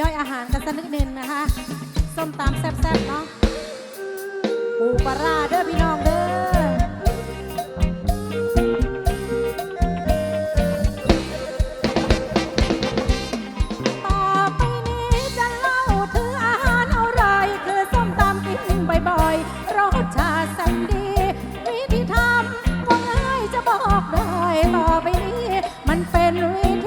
ย่อยอาหารกันสักนิดนึงนะคะ ส้มตำแซ่บๆเนาะปูปลาเด้อพี่น้องเด้อบ่อยๆรสชาติสันดี วิธีทำก็ง่ายจะบอกเลยต่อไปนี้ มันเป็นวิ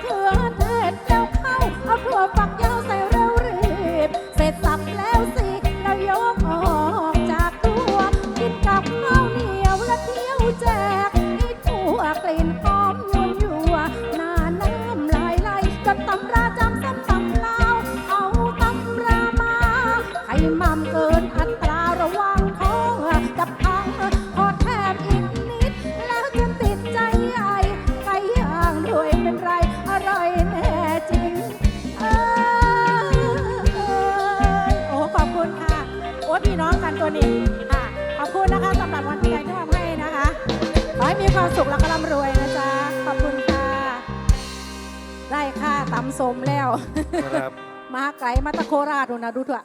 เขือ ได้ค่าตำสมแล้วมาไกลมาตะโคราชดูนะดูเถอะ